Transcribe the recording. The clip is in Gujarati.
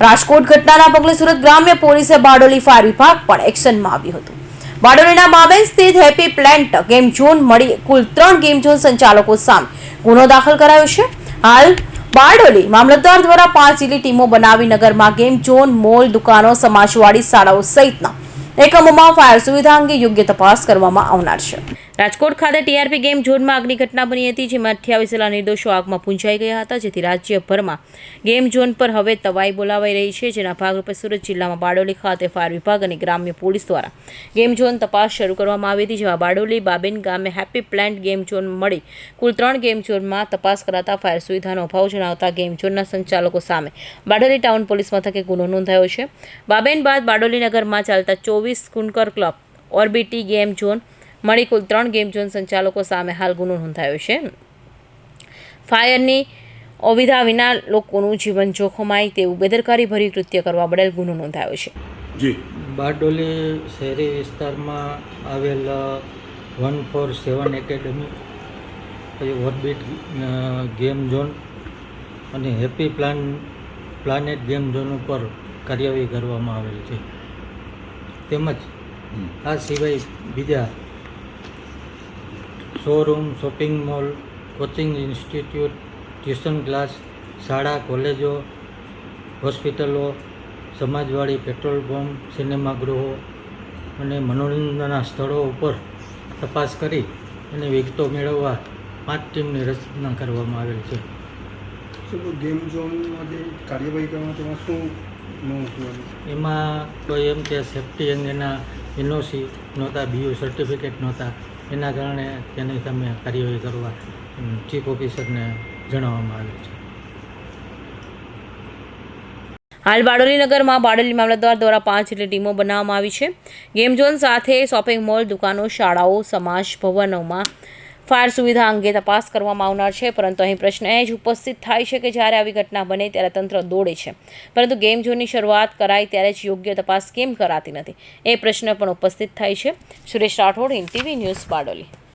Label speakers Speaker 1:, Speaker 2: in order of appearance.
Speaker 1: રાજકોટ ઘટનાના પગલે સુરત ગ્રામ્ય પોલીસે બારડોલી ફાયર વિભાગ પણ એક્શનમાં આવ્યું હતું. બારડોલીના બાબેન સ્થિત હેપી પ્લેન્ટ ગેમ ઝોન મળી કુલ ત્રણ ગેમ ઝોન સંચાલકો સામે ગુનો દાખલ કરાયો છે. હાલ બારડોલી મામલતદાર દ્વારા પાંચ જેટલી ટીમો બનાવી નગરમાં ગેમ ઝોન, મોલ, દુકાનો, સમાજવાડી શાળાઓ સહિતના એકમોમાં ફાયર સુવિધા અંગે યોગ્ય તપાસ કરવામાં આવનાર છે. રાજકોટ ખાતે ટીઆરપી ગેમ ઝોનમાં આગની ઘટના બની હતી, જેમાં અઠ્યાવીસ જેટલા નિર્દોષો આગમાં પૂંજાઈ ગયા હતા, જેથી રાજ્યભરમાં ગેમ ઝોન પર હવે તવાઈ બોલાવાઈ રહી છે, જેના ભાગરૂપે સુરત જિલ્લામાં બારડોલી ખાતે ફાયર વિભાગ અને ગ્રામ્ય પોલીસ દ્વારા ગેમ ઝોન તપાસ શરૂ કરવામાં આવી હતી, જેમાં બારડોલી, બાબેન ગામે હેપી પ્લાન્ટ ગેમ ઝોન મળી. કુલ ત્રણ ગેમ ઝોનમાં તપાસ કરાતા ફાયર સુવિધાનો અભાવ જણાવતા ગેમ ઝોનના સંચાલકો સામે બારડોલી ટાઉન પોલીસ મથકે ગુનો નોંધાયો છે. બાબેન બાદ બારડોલી નગરમાં ચાલતા ચોવીસ કુનકર ક્લબ ઓર્બિટી ગેમ ઝોન મળી કુલ ત્રણ ગેમ ઝોન સંચાલકો સામે હાલ ગુનો નોંધાયો છે. ફાયરની અવિધા વિના લોકોનું જીવન જોખમાય તેવું બેદરકારીભર્યું કૃત્ય કરવા બદલ ગુનો નોંધાયો છે.
Speaker 2: જી.
Speaker 3: બારડોલી શહેરી વિસ્તારમાં આવેલ વન ફોર સેવન એકેડમી પછી ઓર્બિટ ગેમ ઝોન અને Happy Plan Planet Game Zone ઉપર કાર્યવાહી કરવામાં આવેલ છે. તેમજ આ સિવાય બીજા showroom shopping mall coaching institute tuition class શાળા કોલેજો હોસ્પિટલો સમાજવાળી પેટ્રોલ પંપ સિનેમાગૃહો અને મનોરંજનના સ્થળો ઉપર તપાસ કરી અને વિગતો મેળવવા પાંચ ટીમની રચના કરવામાં આવેલ છે.
Speaker 2: ગેમ ઝોનમાં જે કાર્યવાહી કરવામાં તેમાં શું
Speaker 3: એમાં? કોઈ એમ કે સેફ્ટી અંગેના એનઓસી નહોતા, બીયુ સર્ટિફિકેટ નહોતા. એના કારણે તેની સામે કાર્યવાહી કરવા ચીફ ઓફિસરને જણાવવામાં આવ્યું છે.
Speaker 1: હાલ બારડોલી નગરમાં બારડોલી મામલતદાર દ્વારા પાંચ જેટલી ટીમો બનાવવામાં આવી છે. ગેમ ઝોન સાથે શોપિંગ મોલ, દુકાનો, શાળાઓ, સમાજ ભવનોમાં ફાયર સુવિધા અંગે તપાસ કરવામાં આવનાર છે, પરંતુ અહીં પ્રશ્ન એ જ ઉપસ્થિત થાય છે કે જ્યારે આવી ઘટના બને ત્યારે તંત્ર દોડે છે. પરંતુ ગેમ ઝોનની શરૂઆત કરાય ત્યારે જ યોગ્ય તપાસ કેમ કરાતી નથી? એ પ્રશ્ન પણ ઉપસ્થિત થાય છે. Suresh Rathod in TV news Bardoli.